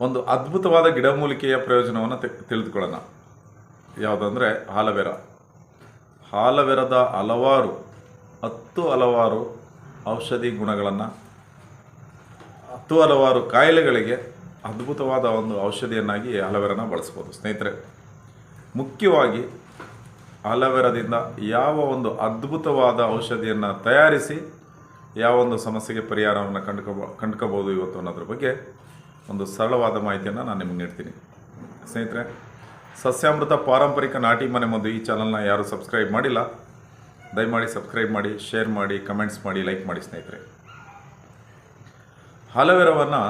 ಒಂದು ಅದ್ಭುತವಾದ ಗಿಡಮೂಲಿಕೆಯ ಪ್ರಯೋಜನವನ್ನು ತಿಳಿದುಕೊಳ್ಳೋಣ. ಯಾವುದಂದರೆ ಹಾಲವೆರ. ಹಾಲವೆರದ ಹಲವಾರು, ಹತ್ತು ಹಲವಾರು ಔಷಧಿ ಗುಣಗಳನ್ನು, ಹತ್ತು ಹಲವಾರು ಕಾಯಿಲೆಗಳಿಗೆ ಅದ್ಭುತವಾದ ಒಂದು ಔಷಧಿಯನ್ನಾಗಿ ಹಲವೆರನ ಬಳಸ್ಬೋದು. ಸ್ನೇಹಿತರೆ, ಮುಖ್ಯವಾಗಿ ಹಲವೆರದಿಂದ ಯಾವ ಒಂದು ಅದ್ಭುತವಾದ ಔಷಧಿಯನ್ನು ತಯಾರಿಸಿ ಯಾವ ಒಂದು ಸಮಸ್ಯೆಗೆ ಪರಿಹಾರವನ್ನು ಕಂಡ್ಕೋಬೋ ಕಂಡ್ಕೋಬೋದು ಇವತ್ತು ಅನ್ನೋದ್ರ ಬಗ್ಗೆ ಒಂದು ಸರಳವಾದ ಮಾಹಿತಿಯನ್ನು ನಾನು ನಿಮಗೆ ನೀಡ್ತೀನಿ. ಸ್ನೇಹಿತರೆ, ಸಸ್ಯಾಮೃತ ಪಾರಂಪರಿಕ ನಾಟಿ ಮನೆ ಮದ್ದು ಈ ಚಾನಲ್ನ ಯಾರು ಸಬ್ಸ್ಕ್ರೈಬ್ ಮಾಡಿಲ್ಲ, ದಯಮಾಡಿ ಸಬ್ಸ್ಕ್ರೈಬ್ ಮಾಡಿ, ಶೇರ್ ಮಾಡಿ, ಕಮೆಂಟ್ಸ್ ಮಾಡಿ, ಲೈಕ್ ಮಾಡಿ ಸ್ನೇಹಿತರೆ. ಹಲವೆರವನ್ನು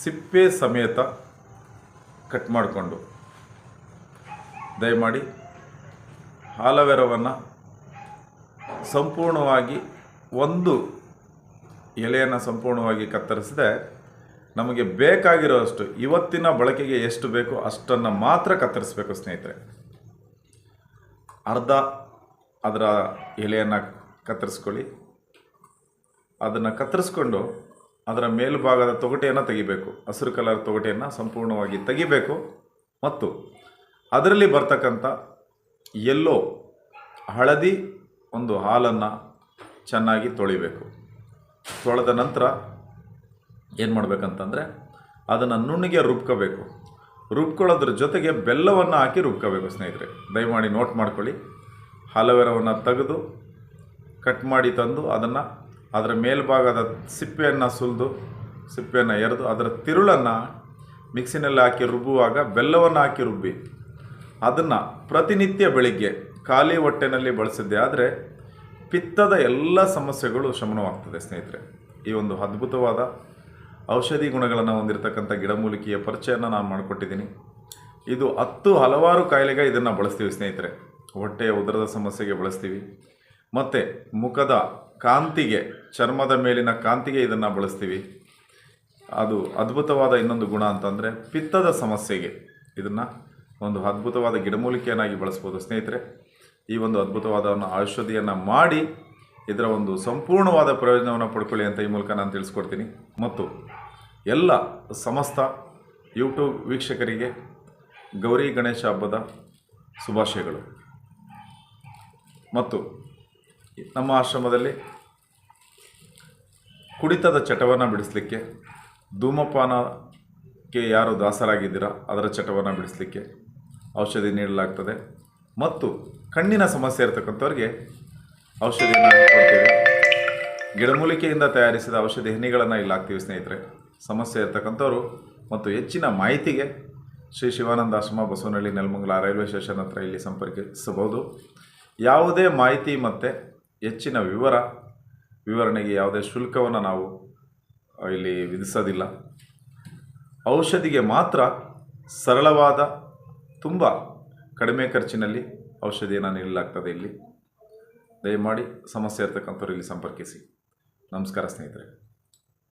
ಸಿಪ್ಪೆ ಸಮೇತ ಕಟ್ ಮಾಡಿಕೊಂಡು ದಯಮಾಡಿ ಹಾಲವೆರವನ್ನು ಸಂಪೂರ್ಣವಾಗಿ ಒಂದು ಎಲೆಯನ್ನು ಸಂಪೂರ್ಣವಾಗಿ ಕತ್ತರಿಸದೆ ನಮಗೆ ಬೇಕಾಗಿರೋಷ್ಟು ಇವತ್ತಿನ ಬಳಕೆಗೆ ಎಷ್ಟು ಬೇಕೋ ಅಷ್ಟನ್ನು ಮಾತ್ರ ಕತ್ತರಿಸಬೇಕು, ಸ್ನೇಹಿತರೆ. ಅರ್ಧ ಅದರ ಎಲೆಯನ್ನು ಕತ್ತರಿಸ್ಕೊಳ್ಳಿ. ಅದನ್ನು ಕತ್ತರಿಸ್ಕೊಂಡು ಅದರ ಮೇಲ್ಭಾಗದ ತೊಗಟೆಯನ್ನು ತೆಗಿಬೇಕು. ಹಸಿರು ಕಲರ್ ತೊಗಟೆಯನ್ನು ಸಂಪೂರ್ಣವಾಗಿ ತೆಗಿಬೇಕು. ಮತ್ತು ಅದರಲ್ಲಿ ಬರ್ತಕ್ಕಂಥ ಎಲ್ಲೋ ಹಳದಿ ಒಂದು ಹಾಲನ್ನು ಚೆನ್ನಾಗಿ ತೊಳಿಬೇಕು. ತೊಳೆದ ನಂತರ ಏನು ಮಾಡಬೇಕಂತಂದರೆ ಅದನ್ನು ನುಣ್ಣಿಗೆ ರುಬ್ಕೋಬೇಕು. ರುಬ್ಕೊಳ್ಳೋದ್ರ ಜೊತೆಗೆ ಬೆಲ್ಲವನ್ನು ಹಾಕಿ ರುಬ್ಕೋಬೇಕು ಸ್ನೇಹಿತರೆ. ದಯಮಾಡಿ ನೋಟ್ ಮಾಡ್ಕೊಳ್ಳಿ. ಹಲವೆರವನ್ನು ತೆಗೆದು ಕಟ್ ಮಾಡಿ ತಂದು ಅದನ್ನು ಅದರ ಮೇಲ್ಭಾಗದ ಸಿಪ್ಪೆಯನ್ನು ಸುಲಿದು, ಸಿಪ್ಪೆಯನ್ನು ಎರೆದು ಅದರ ತಿರುಳನ್ನು ಮಿಕ್ಸಿನಲ್ಲಿ ಹಾಕಿ ರುಬ್ಬುವಾಗ ಬೆಲ್ಲವನ್ನು ಹಾಕಿ ರುಬ್ಬಿ. ಅದನ್ನು ಪ್ರತಿನಿತ್ಯ ಬೆಳಿಗ್ಗೆ ಖಾಲಿ ಹೊಟ್ಟೆನಲ್ಲಿ ಬಳಸಿದ್ದೆ ಆದರೆ ಪಿತ್ತದ ಎಲ್ಲ ಸಮಸ್ಯೆಗಳು ಶಮನವಾಗ್ತದೆ ಸ್ನೇಹಿತರೆ. ಈ ಒಂದು ಅದ್ಭುತವಾದ ಔಷಧಿ ಗುಣಗಳನ್ನು ಹೊಂದಿರತಕ್ಕಂಥ ಗಿಡಮೂಲಿಕೆಯ ಪರಿಚಯನ ನಾನು ಮಾಡಿಕೊಟ್ಟಿದ್ದೀನಿ. ಇದು ಹತ್ತು ಹಲವಾರು ಕಾಯಿಲೆಗೆ ಇದನ್ನು ಬಳಸ್ತೀವಿ ಸ್ನೇಹಿತರೆ. ಹೊಟ್ಟೆಯ ಉದರದ ಸಮಸ್ಯೆಗೆ ಬಳಸ್ತೀವಿ. ಮತ್ತು ಮುಖದ ಕಾಂತಿಗೆ, ಚರ್ಮದ ಮೇಲಿನ ಕಾಂತಿಗೆ ಇದನ್ನು ಬಳಸ್ತೀವಿ. ಅದು ಅದ್ಭುತವಾದ ಇನ್ನೊಂದು ಗುಣ ಅಂತಂದರೆ ಪಿತ್ತದ ಸಮಸ್ಯೆಗೆ ಇದನ್ನು ಒಂದು ಅದ್ಭುತವಾದ ಗಿಡಮೂಲಿಕೆಯನ್ನಾಗಿ ಬಳಸ್ಬೋದು ಸ್ನೇಹಿತರೆ. ಈ ಒಂದು ಅದ್ಭುತವಾದ ಔಷಧಿಯನ್ನು ಮಾಡಿ ಇದರ ಒಂದು ಸಂಪೂರ್ಣವಾದ ಪ್ರಯೋಜನವನ್ನು ಪಡ್ಕೊಳ್ಳಿ ಅಂತ ಈ ಮೂಲಕ ನಾನು ತಿಳಿಸ್ಕೊಡ್ತೀನಿ. ಮತ್ತು ಎಲ್ಲ ಸಮಸ್ತ ಯೂಟ್ಯೂಬ್ ವೀಕ್ಷಕರಿಗೆ ಗೌರಿ ಗಣೇಶ ಹಬ್ಬದ ಶುಭಾಶಯಗಳು. ಮತ್ತು ನಮ್ಮ ಆಶ್ರಮದಲ್ಲಿ ಕುಡಿತದ ಚಟವನ್ನು ಬಿಡಿಸಲಿಕ್ಕೆ ಧೂಮಪಾನಕ್ಕೆ ಯಾರು ದಾಸರಾಗಿದ್ದೀರಾ, ಅದರ ಚಟವನ್ನು ಬಿಡಿಸಲಿಕ್ಕೆ ಔಷಧಿ ನೀಡಲಾಗ್ತದೆ. ಮತ್ತು ಕಣ್ಣಿನ ಸಮಸ್ಯೆ ಇರತಕ್ಕಂಥವ್ರಿಗೆ ಔಷಧಿಯನ್ನು ಕೊಡ್ತೇವೆ. ಗಿಡಮೂಲಿಕೆಯಿಂದ ತಯಾರಿಸಿದ ಔಷಧಿ ಹನಿಗಳನ್ನು ಇಲ್ಲಿ ಹಾಕ್ತೀವಿ ಸ್ನೇಹಿತರೆ. ಸಮಸ್ಯೆ ಇರ್ತಕ್ಕಂಥವ್ರು ಮತ್ತು ಹೆಚ್ಚಿನ ಮಾಹಿತಿಗೆ ಶ್ರೀ ಶಿವಾನಂದ ಆಶ್ರಮ ಬಸವನಹಳ್ಳಿ ನೆಲಮಂಗಲ ರೈಲ್ವೆ ಸ್ಟೇಷನ್ ಹತ್ರ ಇಲ್ಲಿ ಸಂಪರ್ಕಿಸಬಹುದು. ಯಾವುದೇ ಮಾಹಿತಿ ಮತ್ತು ಹೆಚ್ಚಿನ ವಿವರ, ವಿವರಣೆಗೆ ಯಾವುದೇ ಶುಲ್ಕವನ್ನು ನಾವು ಇಲ್ಲಿ ವಿಧಿಸೋದಿಲ್ಲ. ಔಷಧಿಗೆ ಮಾತ್ರ ಸರಳವಾದ, ತುಂಬ ಕಡಿಮೆ ಖರ್ಚಿನಲ್ಲಿ ಔಷಧಿಯನ್ನು ನೀಡಲಾಗ್ತದೆ ಇಲ್ಲಿ. ದಯಮಾಡಿ ಸಮಸ್ಯೆ ಇರತಕ್ಕಂಥವ್ರು ಇಲ್ಲಿ ಸಂಪರ್ಕಿಸಿ. ನಮಸ್ಕಾರ ಸ್ನೇಹಿತರೆ.